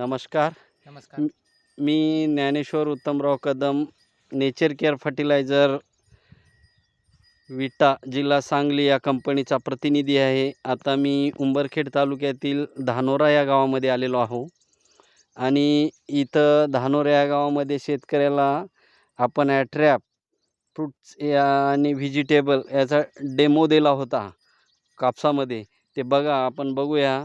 नमस्कार. नमस्कार. मी Dnyaneshwar Uttamrao Kadam nature care fertiliser Vita जिल्हा सांगली या कंपनीचा प्रतिनिधी आहे. आता मी उंबरखेड तालुक्यातील धानोरा या गावामध्ये आलेलो आहो. आणि इथं धानोरा या गावामध्ये शेतकऱ्याला आपण ॲट्रॅप फ्रुट्स या आणि व्हिजिटेबल याचा डेमो दिला होता कापसामध्ये. ते बघा आपण बघूया.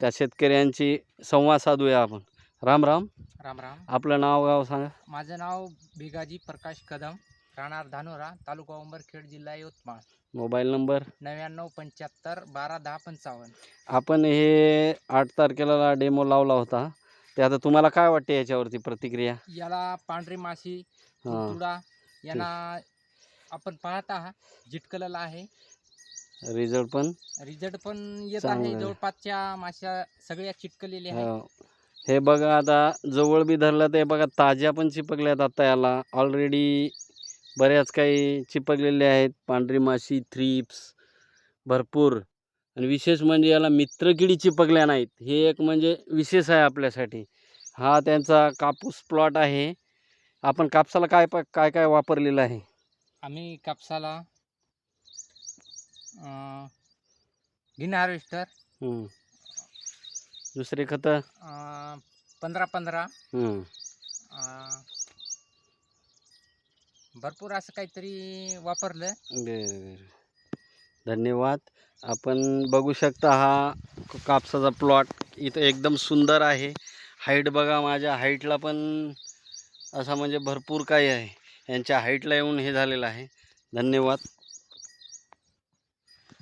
त्या शेतकऱ्यांची संवाद साधूया आपण. राम राम. राम राम. आपलं नाव गाव सांगा. माझं नाव भिगाजी प्रकाश कदम राहणार धानोरा तालुका उंबरखेड जिल्हा यवतमाळ. Mobile number? नव्याण्णव पंच्याहत्तर बारा दहा पंचावन्न. आपण हे आठ तारखेला डेमो लावला होता. ते आता तुम्हाला काय वाटते याच्यावरती प्रतिक्रिया? याला पांढरी माशी हां. तुडा यांना आपण पाहत आहात. जिटकलेला आहे. रिझल्ट पण रिझल्ट पण येत आहे. जवळपासच्या माश्या सगळ्या चिटकलेल्या आहेत. हो. हे बघा आता जवळ बी धरलं ते बघा ताज्या पण चिपकल्यात आता याला. ऑलरेडी बऱ्याच काही चिपकलेल्या आहेत. पांढरी माशी थ्रिप्स भरपूर. आणि विशेष म्हणजे याला मित्रकिडी चिपकल्या नाहीत. हे एक म्हणजे विशेष आहे आपल्यासाठी. हा त्यांचा कापूस प्लॉट आहे. आपण कापसाला काय प काय काय वापरलेलं आहे? आम्ही कापसाला ग्रीन हार्वेस्टर. दुसरे खतं? पंधरा पंधरा. अं, भरपूर असं काहीतरी वापरलं. बरं. धन्यवाद. आपण बघू शकता हा क- कापसाचा प्लॉट इथं एकदम सुंदर आहे. हाईट बघा माझ्या. हाईटला पण असा म्हणजे भरपूर काही आहे. यांच्या हाईटला येऊन हे झालेलं आहे. धन्यवाद.